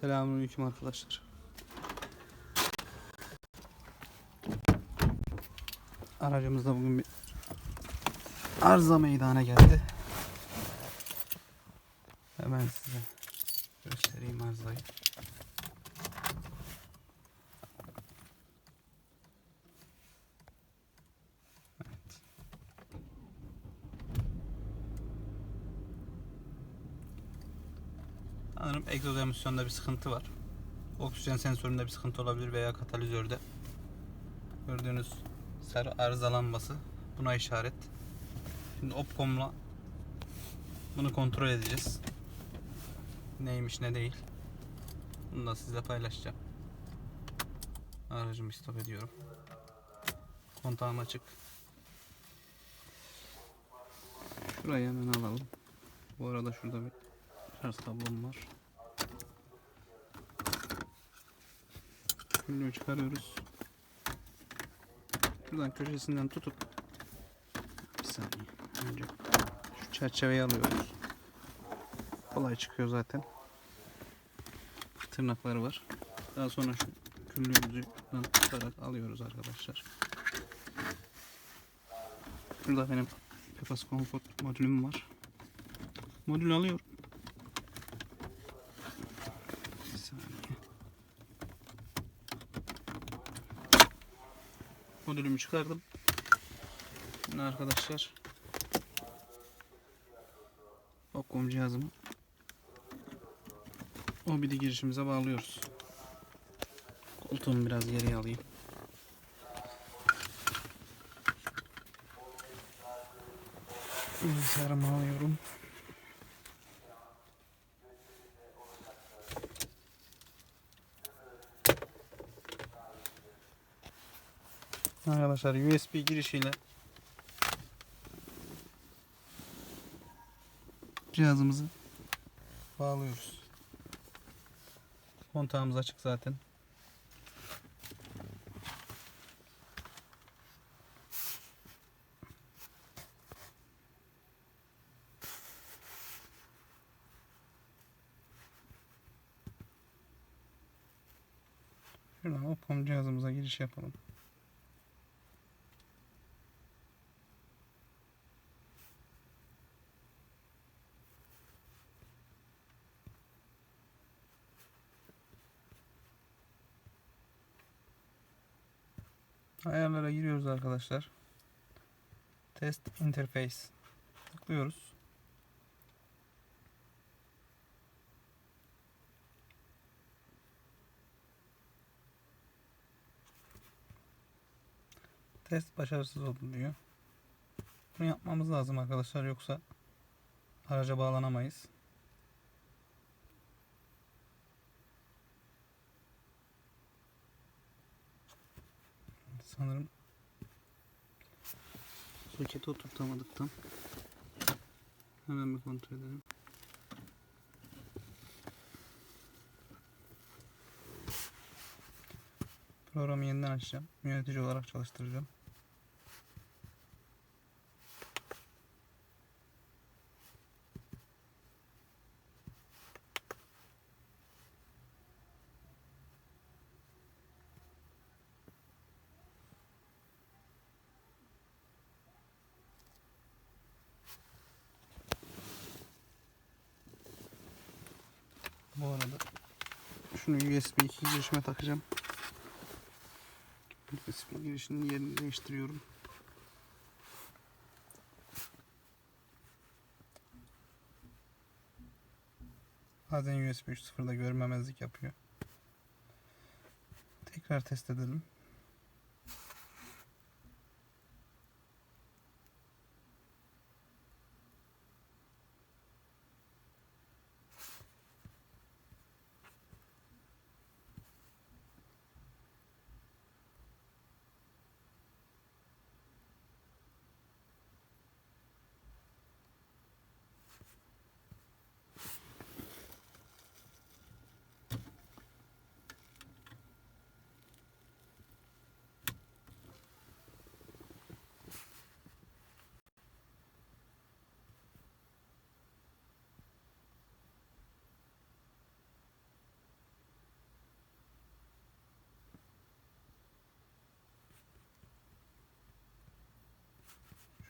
Selamünaleyküm arkadaşlar. Aracımızda bugün bir arıza meydana geldi. Hemen size göstereyim arızayı. Sanırım egzoz emisyonda bir sıkıntı var. Oksijen sensöründe bir sıkıntı olabilir veya katalizörde. Gördüğünüz sarı arızalanması buna işaret. Şimdi Opcom'la bunu kontrol edeceğiz. Neymiş ne değil. Bunu da sizle paylaşacağım. Aracımı stop ediyorum. Kontağım açık. Şurayı hemen alalım. Bu arada şurada bir şarj kablom var. Külünü çıkarıyoruz. Şuradan köşesinden tutup bir saniye önce şu çerçeveyi alıyoruz. Kolay çıkıyor zaten. Tırnakları var. Daha sonra şu küllüğümüzü tutarak alıyoruz arkadaşlar. Şurada benim Pepas Comfort modülüm var. Modül alıyorum. Bir saniye. Modülümü çıkardım. Şimdi arkadaşlar Opcom cihazımı OBD girişimize bağlıyoruz. Koltuğumu biraz geriye alayım. Bilgisayarımı alıyorum. Arkadaşlar USB girişiyle cihazımızı bağlıyoruz. Kontağımız açık zaten. Şuradan Opcom cihazımıza giriş yapalım. Ayarlara giriyoruz arkadaşlar. Test interface tıklıyoruz. Test başarısız oldu diyor. Bunu yapmamız lazım arkadaşlar yoksa araca bağlanamayız. Sanırım soketi oturtamadık tam. Hemen bir kontrol edelim. Programı yeniden açacağım. Yönetici olarak çalıştıracağım. Bu arada şunu USB 2 girişime takacağım. USB girişinin yerini değiştiriyorum. Bazen USB 3.0'da görmemezlik yapıyor. Tekrar test edelim.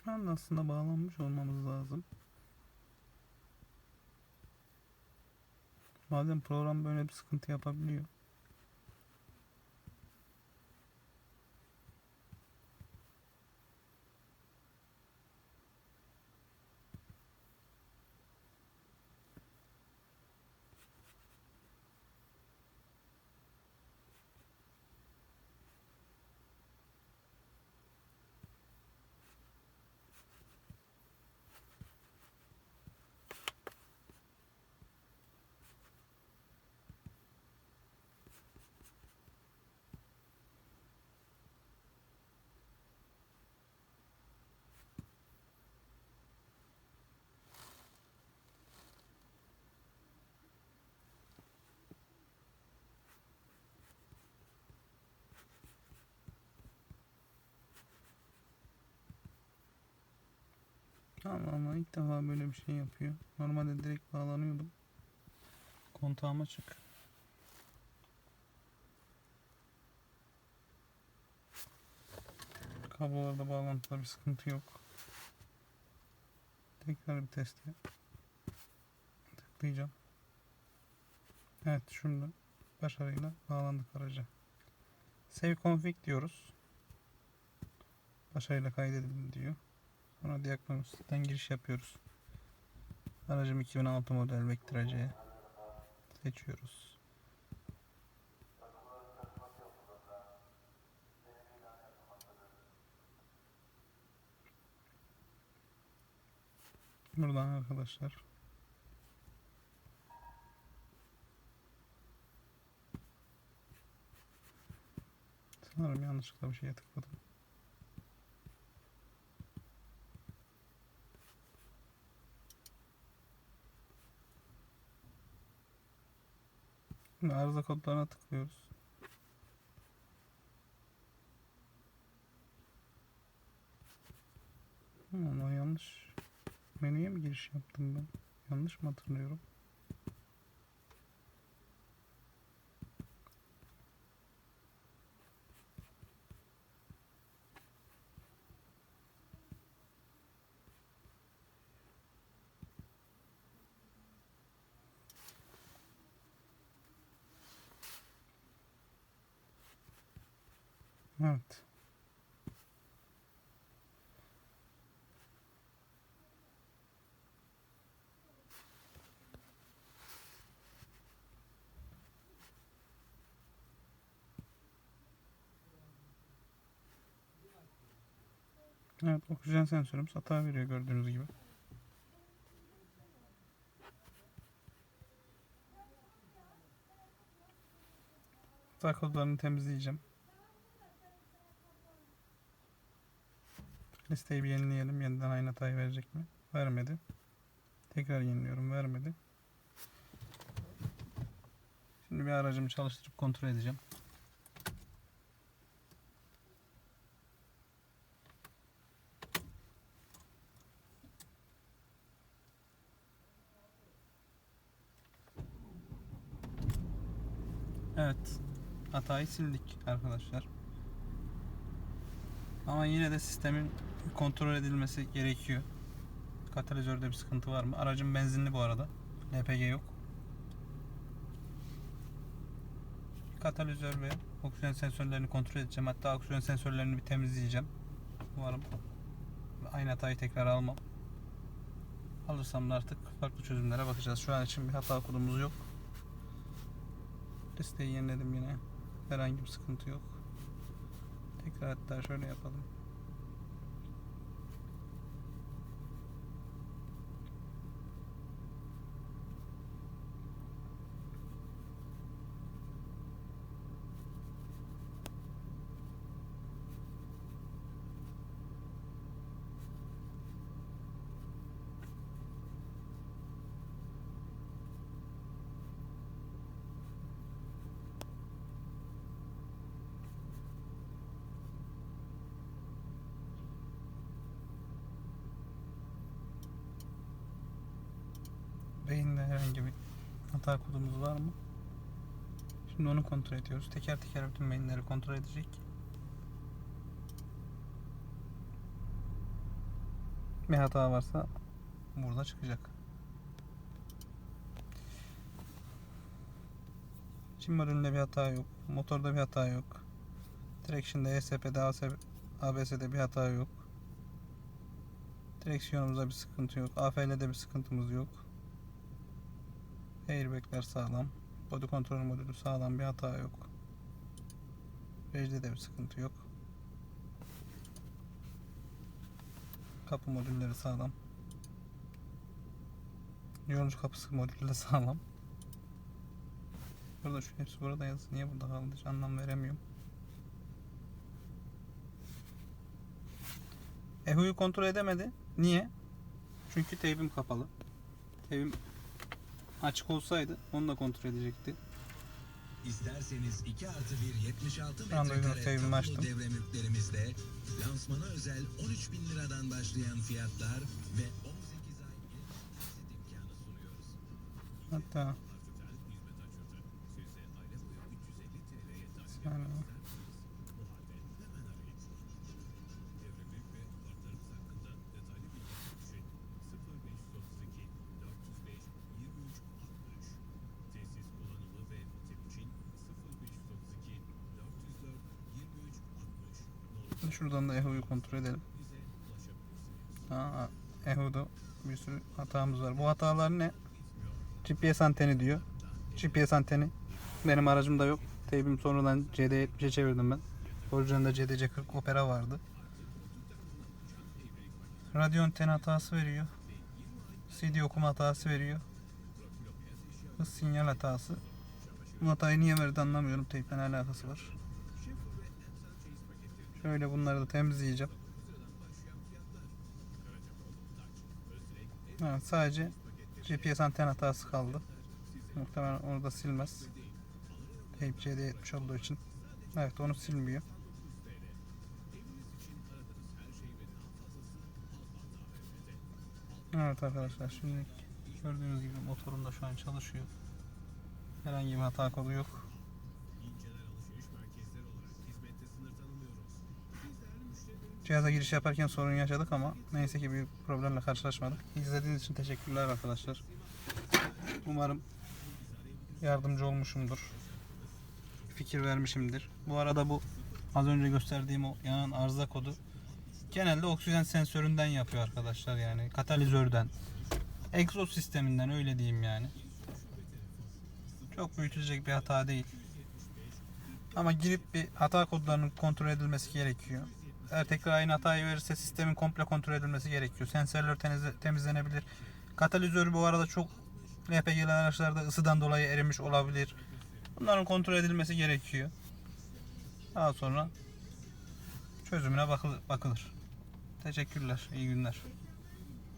Şu anda aslında bağlanmış olmamız lazım. Bazen program böyle bir sıkıntı yapabiliyor. Ama ama ilk defa böyle bir şey yapıyor. Normalde direkt bağlanıyordum. Kontağım açık. Kablolarda bağlantıda bir sıkıntı yok. Tekrar bir test yap. Tıklayacağım. Evet şunu başarıyla bağlandık araca. Save config diyoruz. Başarıyla kaydedildi diyor. Sonra diagnostikten giriş yapıyoruz. Aracım 2006 model Vectra C. Seçiyoruz. Buradan arkadaşlar. Sanırım yanlışlıkla bir şeye tıkladım. Şimdi arıza kodlarına tıklıyoruz. Ama yanlış. Menüye mi giriş yaptım ben? Yanlış mı hatırlıyorum? Evet. Evet, oksijen sensörümüz hata veriyor gördüğünüz gibi. Hata temizleyeceğim. Listeyi bir yenileyelim. Yeniden aynı hatayı verecek mi? Vermedi. Tekrar yeniliyorum. Vermedi. Şimdi bir aracımı çalıştırıp kontrol edeceğim. Evet. Hatayı sildik arkadaşlar. Ama yine de sistemin kontrol edilmesi gerekiyor. Katalizörde bir sıkıntı var mı? Aracım benzinli bu arada. LPG yok. Katalizör ve oksijen sensörlerini kontrol edeceğim. Hatta oksijen sensörlerini bir temizleyeceğim. Umarım aynı hatayı tekrar almam. Alırsam da artık farklı çözümlere bakacağız. Şu an için bir hata kodumuz yok. Listeyi yeniledim yine. Herhangi bir sıkıntı yok. Tekrar hatta şöyle yapalım. Beyinde herhangi bir hata kodumuz var mı? Şimdi onu kontrol ediyoruz. Teker teker bütün beyinleri kontrol edecek. bir hata varsa burada çıkacak. Çin modülünde bir hata yok. Motorda bir hata yok. Traction'da, ESP'de, ABS'de bir hata yok. Direksiyonumuzda bir sıkıntı yok. AFL'de bir sıkıntımız yok. Airbag'ler sağlam. Body kontrol modülü sağlam bir hata yok. Rejde de bir sıkıntı yok. Kapı modülleri sağlam. Yolcu kapısı modülü de sağlam. Burada şu hepsi burada yazıyor. Niye burada kaldı? Hiç anlam veremiyorum. Ehu'yu kontrol edemedi. Niye? Çünkü teybim kapalı. Teybim açık olsaydı onu da kontrol edecekti. İsterseniz 2 artı 1 76 Şu anda Windows metrekare açtım. devre mülklerimizde lansmana özel 13 bin liradan başlayan fiyatlar ve 18 ay imkanı sunuyoruz. Hatta yani şuradan da Ehu'yu kontrol edelim. Aa, Ehu'da bir sürü hatamız var. Bu hatalar ne? GPS anteni diyor. GPS anteni benim aracımda yok. Teybim sonradan CD70'e çevirdim ben. Orijinalde CDC40 Opera vardı. Radyo anteni hatası veriyor. CD okuma hatası veriyor. Hız sinyal hatası. Bu hatayı niye verdi anlamıyorum. Teyple ne alakası var? Şöyle bunları da temizleyeceğim. Evet, sadece GPS anten hatası kaldı. Muhtemelen onu da silmez. Tape CD70 olduğu için. Evet onu silmiyor. Evet arkadaşlar şimdi gördüğünüz gibi motorum da şu an çalışıyor. Herhangi bir hata kodu yok. Cihaza giriş yaparken sorun yaşadık ama neyse ki bir problemle karşılaşmadık. İzlediğiniz için teşekkürler arkadaşlar. Umarım yardımcı olmuşumdur. Fikir vermişimdir. Bu arada bu az önce gösterdiğim o yanan arıza kodu genelde oksijen sensöründen yapıyor arkadaşlar yani katalizörden. Egzoz sisteminden öyle diyeyim yani. Çok büyütülecek bir hata değil. Ama girip bir hata kodlarının kontrol edilmesi gerekiyor. Eğer tekrar aynı hatayı verirse sistemin komple kontrol edilmesi gerekiyor. Sensörler temizlenebilir. Katalizör bu arada çok LPG'li araçlarda ısıdan dolayı erimiş olabilir. Bunların kontrol edilmesi gerekiyor. Daha sonra çözümüne bakıl- bakılır. Teşekkürler. İyi günler.